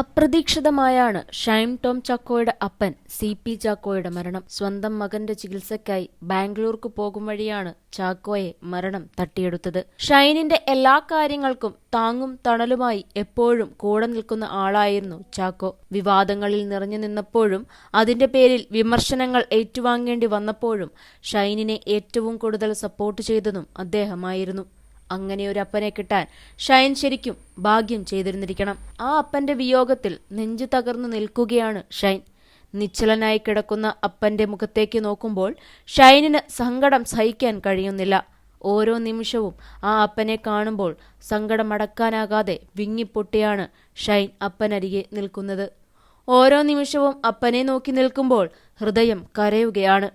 അപ്രതീക്ഷിതമായാണ് ഷൈം Tom ചാക്കോയുടെ അപ്പൻ C P ചാക്കോയുടെ മരണം. സ്വന്തം മകന്റെ ചികിത്സയ്ക്കായി ബാംഗ്ലൂർക്ക് പോകും വഴിയാണ് ചാക്കോയെ മരണം തട്ടിയെടുത്തത്. ഷൈനിന്റെ എല്ലാ കാര്യങ്ങൾക്കും താങ്ങും തണലുമായി എപ്പോഴും കൂടെ നിൽക്കുന്ന ആളായിരുന്നു ചാക്കോ. വിവാദങ്ങളിൽ നിറഞ്ഞു നിന്നപ്പോഴും അതിന്റെ പേരിൽ വിമർശനങ്ങൾ ഏറ്റുവാങ്ങേണ്ടി വന്നപ്പോഴും ഷൈനിനെ ഏറ്റവും കൂടുതൽ സപ്പോർട്ട് ചെയ്തതും അദ്ദേഹമായിരുന്നു. അങ്ങനെ ഒരു അപ്പനെ കിട്ടാൻ ഷൈൻ ശരിക്കും ഭാഗ്യം ചെയ്തിരുന്നിരിക്കണം. ആ അപ്പന്റെ വിയോഗത്തിൽ നെഞ്ചു തകർന്നു നിൽക്കുകയാണ് ഷൈൻ. നിശ്ചലനായി കിടക്കുന്ന അപ്പന്റെ മുഖത്തേക്ക് നോക്കുമ്പോൾ ഷൈനിന് സങ്കടം സഹിക്കാൻ കഴിയുന്നില്ല. ഓരോ നിമിഷവും ആ അപ്പനെ കാണുമ്പോൾ സങ്കടം അടക്കാനാകാതെ വിങ്ങിപ്പൊട്ടിയാണ് ഷൈൻ അപ്പനരികെ നിൽക്കുന്നത്. ഓരോ നിമിഷവും അപ്പനെ നോക്കി നിൽക്കുമ്പോൾ ഹൃദയം കരയുകയാണ്.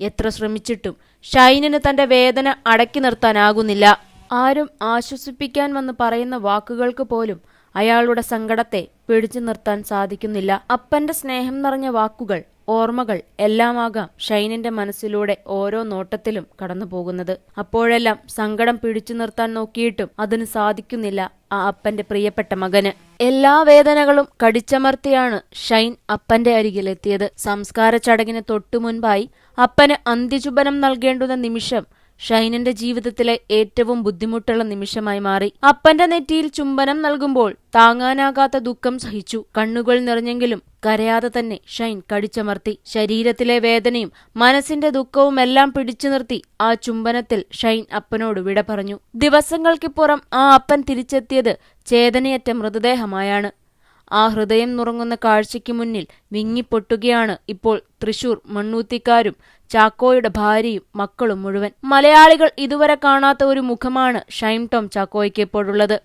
എത്ര ശ്രമിച്ചിട്ടും ഷൈനിന് തന്റെ വേദന അടക്കി നിർത്താനാകുന്നില്ല. ആരും ആശ്വസിപ്പിക്കാൻ വന്ന് പറയുന്ന വാക്കുകൾക്ക് പോലും അയാളുടെ സങ്കടത്തെ പിടിച്ചു നിർത്താൻ സാധിക്കുന്നില്ല. അപ്പന്റെ സ്നേഹം നിറഞ്ഞ വാക്കുകൾ ഓർമ്മകൾ എല്ലാമാകാം ഷൈനിന്റെ മനസ്സിലൂടെ ഓരോ നോട്ടത്തിലും കടന്നു പോകുന്നത് അപ്പോഴെല്ലാം സങ്കടം പിടിച്ചു നിർത്താൻ നോക്കിയിട്ടും അതിന് സാധിക്കുന്നില്ല ആ അപ്പന്റെ പ്രിയപ്പെട്ട മകന്. എല്ലാ വേദനകളും കടിച്ചമർത്തിയാണ് ഷൈൻ അപ്പന്റെ അരികിലെത്തിയത്. സംസ്കാര ചടങ്ങിന് തൊട്ടു മുൻപായി അപ്പന് അന്ത്യചുബനം നൽകേണ്ടുന്ന നിമിഷം ഷൈനിന്റെ ജീവിതത്തിലെ ഏറ്റവും ബുദ്ധിമുട്ടുള്ള നിമിഷമായി മാറി. അപ്പന്റെ നെറ്റിയിൽ ചുംബനം നൽകുമ്പോൾ താങ്ങാനാകാത്ത ദുഃഖം സഹിച്ചു. കണ്ണുകൾ നിറഞ്ഞെങ്കിലും കരയാതെ തന്നെ ഷൈൻ കടിച്ചമർത്തി. ശരീരത്തിലെ വേദനയും മനസ്സിന്റെ ദുഃഖവുമെല്ലാം പിടിച്ചു നിർത്തി ആ ചുംബനത്തിൽ ഷൈൻ അപ്പനോട് വിട പറഞ്ഞു. ദിവസങ്ങൾക്കിപ്പുറം ആ അപ്പൻ തിരിച്ചെത്തിയത് ചേതനയറ്റ മൃതദേഹമായാണ്. ആ ഹൃദയം നുറങ്ങുന്ന കാഴ്ചയ്ക്ക് മുന്നിൽ വിങ്ങിപ്പൊട്ടുകയാണ് ഇപ്പോൾ തൃശൂർ മണ്ണൂത്തിക്കാരും ചാക്കോയുടെ ഭാര്യയും മക്കളും മുഴുവൻ. മലയാളികൾ ഇതുവരെ കാണാത്ത ഒരു മുഖമാണ് ഷൈം ടോം ചാക്കോയ്ക്ക് ഇപ്പോഴുള്ളത്.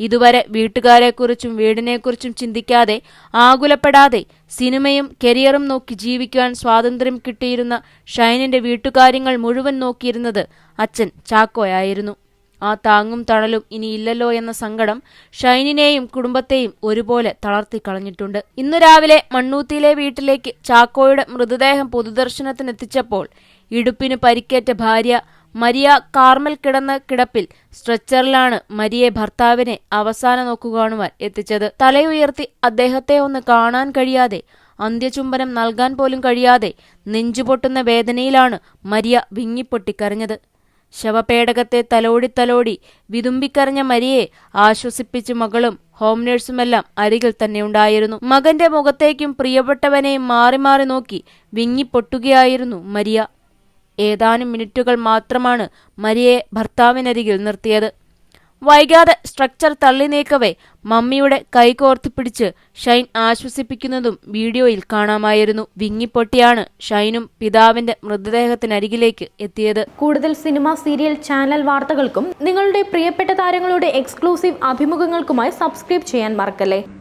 ഇതുവരെ വീട്ടുകാരെക്കുറിച്ചും വീടിനെക്കുറിച്ചും ചിന്തിക്കാതെ ആകുലപ്പെടാതെ സിനിമയും കരിയറും നോക്കി ജീവിക്കുവാൻ സ്വാതന്ത്ര്യം കിട്ടിയിരുന്ന ഷൈനിന്റെ വീട്ടുകാര്യങ്ങൾ മുഴുവൻ നോക്കിയിരുന്നത് അച്ഛൻ ചാക്കോയായിരുന്നു. ആ താങ്ങും തണലും ഇനി ഇല്ലല്ലോ എന്ന സങ്കടം ഷൈനിനെയും കുടുംബത്തെയും ഒരുപോലെ തളർത്തി കളഞ്ഞിട്ടുണ്ട്. ഇന്നു രാവിലെ മണ്ണൂത്തിയിലെ വീട്ടിലേക്ക് ചാക്കോയുടെ മൃതദേഹം പൊതുദർശനത്തിനെത്തിച്ചപ്പോൾ ഇടുപ്പിന് പരിക്കേറ്റ ഭാര്യ മരിയ കാർമൽ കിടന്ന കിടപ്പിൽ സ്ട്രെച്ചറിലാണ് മരിയെ ഭർത്താവിനെ അവസാന നോക്കുകാണുവാൻ എത്തിച്ചത്. തലയുയർത്തി അദ്ദേഹത്തെ ഒന്ന് കാണാൻ കഴിയാതെ അന്ത്യചുംബനം നൽകാൻ പോലും കഴിയാതെ നെഞ്ചുപൊട്ടുന്ന വേദനയിലാണ് മരിയ വിങ്ങിപ്പൊട്ടിക്കരഞ്ഞത്. ശവപേടകത്തെ തലോടി തലോടി വിതുമ്പിക്കരഞ്ഞ മരിയെ ആശ്വസിപ്പിച്ച് മകളും ഹോം നഴ്സുമെല്ലാം അരികിൽ തന്നെ ഉണ്ടായിരുന്നു. മകന്റെ മുഖത്തേക്കും പ്രിയപ്പെട്ടവനെയും മാറി മാറി നോക്കി വിങ്ങിപ്പൊട്ടുകയായിരുന്നു മരിയ. ഏതാനും മിനിറ്റുകൾ മാത്രമാണ് മരിയെ ഭർത്താവിനരികിൽ നിർത്തിയത്. വൈകാതെ സ്ട്രക്ചർ തള്ളി നീക്കവേ മമ്മിയുടെ കൈ കോർത്തിപ്പിടിച്ച് ഷൈൻ ആശ്വസിപ്പിക്കുന്നതും വീഡിയോയിൽ കാണാമായിരുന്നു. വിങ്ങിപ്പൊട്ടിയാണ് ഷൈനും പിതാവിന്റെ മൃതദേഹത്തിനരികിലേക്ക് എത്തിയത്. കൂടുതൽ സിനിമ സീരിയൽ ചാനൽ വാർത്തകൾക്കും നിങ്ങളുടെ പ്രിയപ്പെട്ട താരങ്ങളുടെ എക്സ്ക്ലൂസീവ് അഭിമുഖങ്ങൾക്കുമായി സബ്സ്ക്രൈബ് ചെയ്യാൻ മറക്കല്ലേ?